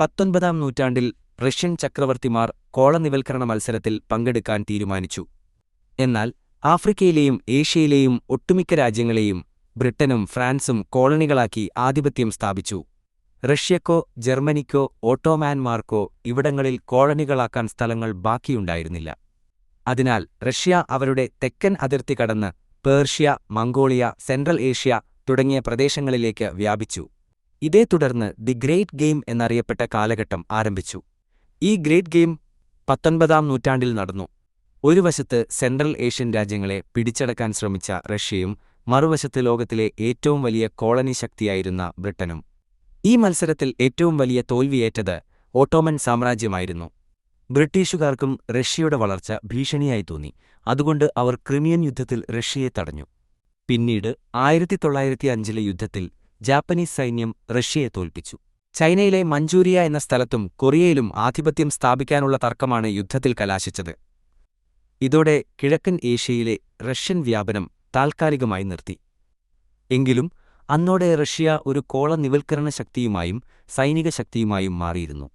പത്തൊൻപതാം നൂറ്റാണ്ടിൽ റഷ്യൻ ചക്രവർത്തിമാർ കോളനിവൽക്കരണ മത്സരത്തിൽ പങ്കെടുക്കാൻ തീരുമാനിച്ചു. എന്നാൽ ആഫ്രിക്കയിലെയും ഏഷ്യയിലെയും ഒട്ടുമിക്ക രാജ്യങ്ങളെയും ബ്രിട്ടനും ഫ്രാൻസും കോളനികളാക്കി ആധിപത്യം സ്ഥാപിച്ചു. റഷ്യക്കോ ജർമ്മനിക്കോ ഓട്ടോമാൻമാർക്കോ ഇവിടങ്ങളിൽ കോളനികളാക്കാൻ സ്ഥലങ്ങൾ ബാക്കിയുണ്ടായിരുന്നില്ല. അതിനാൽ റഷ്യ അവരുടെ തെക്കൻ അതിർത്തി കടന്ന് പേർഷ്യ മംഗോളിയ സെൻട്രൽ ഏഷ്യ തുടങ്ങിയ പ്രദേശങ്ങളിലേക്ക് വ്യാപിച്ചു. ഇതേ തുടർന്ന് ദി ഗ്രേറ്റ് ഗെയിം എന്നറിയപ്പെട്ട കാലഘട്ടം ആരംഭിച്ചു. ഈ ഗ്രേറ്റ് ഗെയിം പത്തൊൻപതാം നൂറ്റാണ്ടിൽ നടന്നു. ഒരു വശത്ത് സെൻട്രൽ ഏഷ്യൻ രാജ്യങ്ങളെ പിടിച്ചടക്കാൻ ശ്രമിച്ച റഷ്യയും മറുവശത്ത് ലോകത്തിലെ ഏറ്റവും വലിയ കോളനി ശക്തിയായിരുന്ന ബ്രിട്ടനും. ഈ മത്സരത്തിൽ ഏറ്റവും വലിയ തോൽവിയേറ്റത് ഓട്ടോമൻ സാമ്രാജ്യമായിരുന്നു. ബ്രിട്ടീഷുകാർക്കും റഷ്യയുടെ വളർച്ച ഭീഷണിയായി തോന്നി. അതുകൊണ്ട് അവർ ക്രിമിയൻ യുദ്ധത്തിൽ റഷ്യയെ തടഞ്ഞു. പിന്നീട് ആയിരത്തി തൊള്ളായിരത്തി അഞ്ചിലെ യുദ്ധത്തിൽ ജാപ്പനീസ് സൈന്യം റഷ്യയെ തോൽപ്പിച്ചു. ചൈനയിലെ മഞ്ചൂരിയ എന്ന സ്ഥലത്തും കൊറിയയിലും ആധിപത്യം സ്ഥാപിക്കാനുള്ള തർക്കമാണ് യുദ്ധത്തിൽ കലാശിച്ചത്. ഇതോടെ കിഴക്കൻ ഏഷ്യയിലെ റഷ്യൻ വ്യാപനം താൽക്കാലികമായി നിർത്തി. എങ്കിലും അന്നോടെ റഷ്യ ഒരു കോള നിവൽക്കരണ ശക്തിയുമായും സൈനിക ശക്തിയുമായും മാറിയിരുന്നു.